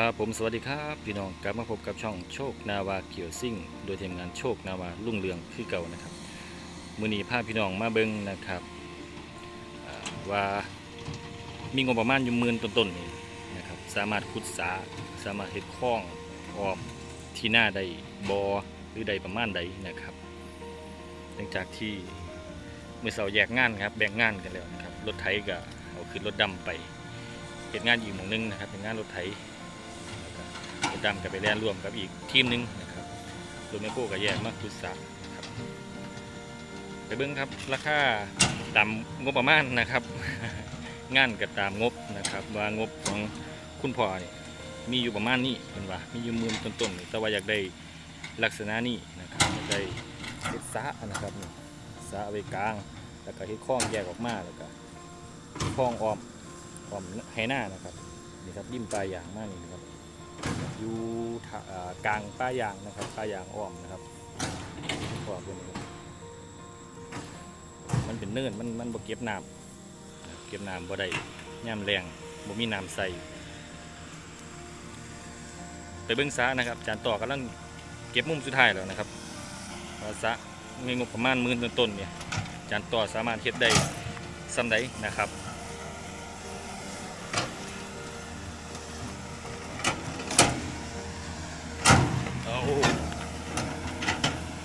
ครับผมสวัสดีครับพี่น้องกลับมาพบกับช่องโชคนาวาเกี่ยวซิ่ง โดยทีมงานโชคนาวารุ่งเรืองคือเก่านะครับมือนี้พาพพี่น้องมาเบิ้งนะครับว่ามีงบประมาณอยู่หมื่นต้นๆนี่นะครับสามารถขุดสาสามารถเฮ็ดคลองออมที่หน้าได้บอหรือใดประมาณใดนะครับหลังจากที่เมื่อเสาแยกงานครับแบ่งงานกันแล้วนะครับรถไถก็เอาขึ้นรถดำไปเฮ็ดงานอีกหมองหนึงนะครับเป็นงานรถไถ ดำกับไปแล่นร่วมกับอีกทีมหนึงนะครับรถแมคโครกับแยกมาคุสะครับไปเบิ้งครับราคาตามงบประมาณนะครับ งานกับตามงบนะครับ ว่างบของคุณพ่อนี่มีอยู่ประมาณนี้เป็นว่ามีอยู่มื่นต้นๆนี่แต่ว่าอยากได้ลักษณะนี้นะครับได้เฮ็ดสระนะครับนี่สระเอาไว้กลาง แล้วก็เฮ็ดคลองแยกออกมาแล้วก็คลองออมออมให้หน้านะครับนี่ครับริมปลายอย่างมากนี่นะครับ อยู่กลางป้ายางนะครับป้ายางอ้อมนะครับอ้อมเป็นมันเป็นเนินมันมันบ่เก็บน้ำเก็บน้ำบ่ได้ย่ำแรงบ่มีน้ำใส่ไปเบิ้องซะนะครับจานต่อกำลังเก็บมุมสุดท้ายแล้วนะครับว่าซะมีงบประมาณมื่นต้นๆเนี่ยจานต่อสามารถเฮ็ดได้ซ้ำใดนะครับ เอา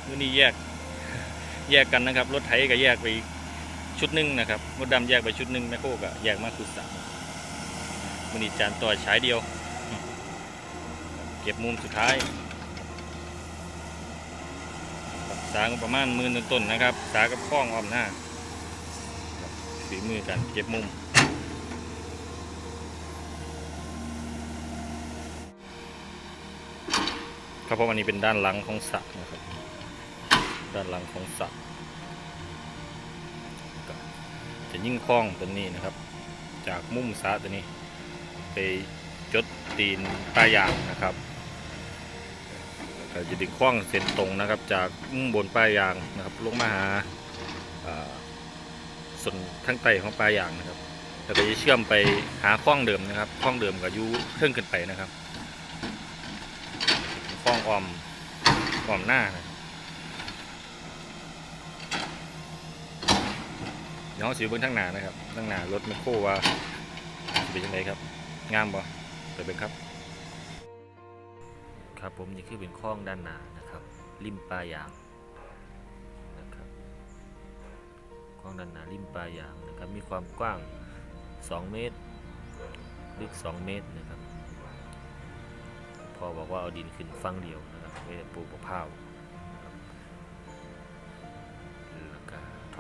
มือ นี้แยกแยกกันนะครับ รถไถก็แยกไปชุดหนึ่งนะครับรถดำแยกไปชุดหนึ่งแมคโครก็แยกมาคือสามมือนี้จานต่อฉายเดียว เก็บมุมสุดท้ายสางประมาณมื่นต้นๆนะครับ สากับข้องอ้อมหน้าฝีมือกันเก็บมุมครับเพราะวันนี้เป็นด้านหลังของสระนะครับ ด้านหลังของสระจะยิ่งคล้องตัวนี้นะครับ จากมุมสระตัวนี้ ไปจดตีนปลายางนะครับจะดึงคล้องเส้นตรงนะครับ จากมุมบนปลายางนะครับ ลงมาหาส่วนทั้งไตของปลายางนะครับแล้วก็จะเชื่อมไปหาคล้องเดิมนะครับคล้องเดิมกับยูเครื่องขึ้นไปนะครับคล้องออมออมหน้านะเดี๋ยวเราสิเบิ้งทั้งหนานะครับทั้งหน้ารถแมคโครว่าสิเป็นยังไงครับ งามบ่ไปเบิ่งครับ ครับผมนี่คือเป็นคล้องด้านหน้านะครับ ริมปลายางนะครับคล้องด้านหน้าริมปลายางนะครับ มีความกว้าง 2 เมตร ลึก 2 เมตรนะครับพ่อบอกว่าเอาดินขึ้นฟังเดียวนะครับไม่ได้ปลูกมะพร้าว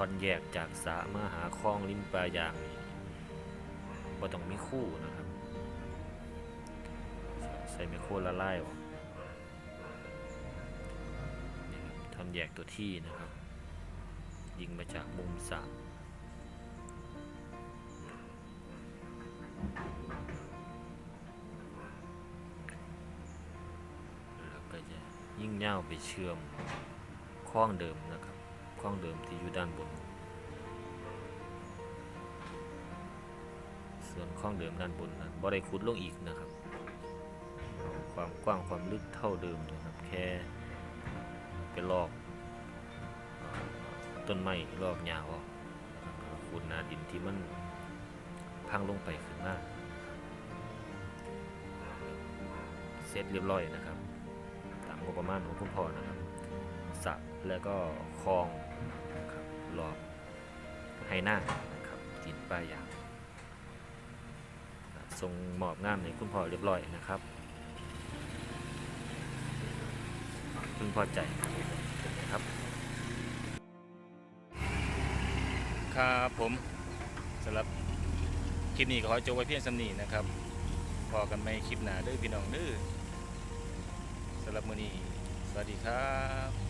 ท่อนแยกจากสระมาหาคลองริมปลายางนี่บ่ต้องมีคู่นะครับ ใส่ไมโครละลายออกนี่ครับท่อนแยกตัวที่นะครับ ยิงมาจากมุมสระแล้วก็จะยิ่งเง่าไปเชื่อมคล้องเดิมนะครับ คล้องเดิมที่อยู่ด้านบน ส่วนคล้องเดิมด้านบนนั้นบ่ได้ขุดลงอีกนะครับความกว้างความลึกเท่าเดิมนะครับ แค่ไปลอกต้นไม้ลอกหญ้าออกขุดนาดินที่มันพังลงไปขึ้นมาเสร็จเรียบร้อยนะครับ ตามงบประมาณของคุณพ่อนะครับสระแล้วก็คลอง รอบให้หน้านะครับจินป้ายยางส่งมอบงานให้คุณพ่อเรียบร้อยนะครับพึงพอใจครับ ครับผมสำหรับคลิปนี้ขอจบไว้เพียงสำนีนะครับ พอกันไม่คลิปหนาเด้อพี่น้องเด้อสำหรับมือนี้ สวัสดีครับ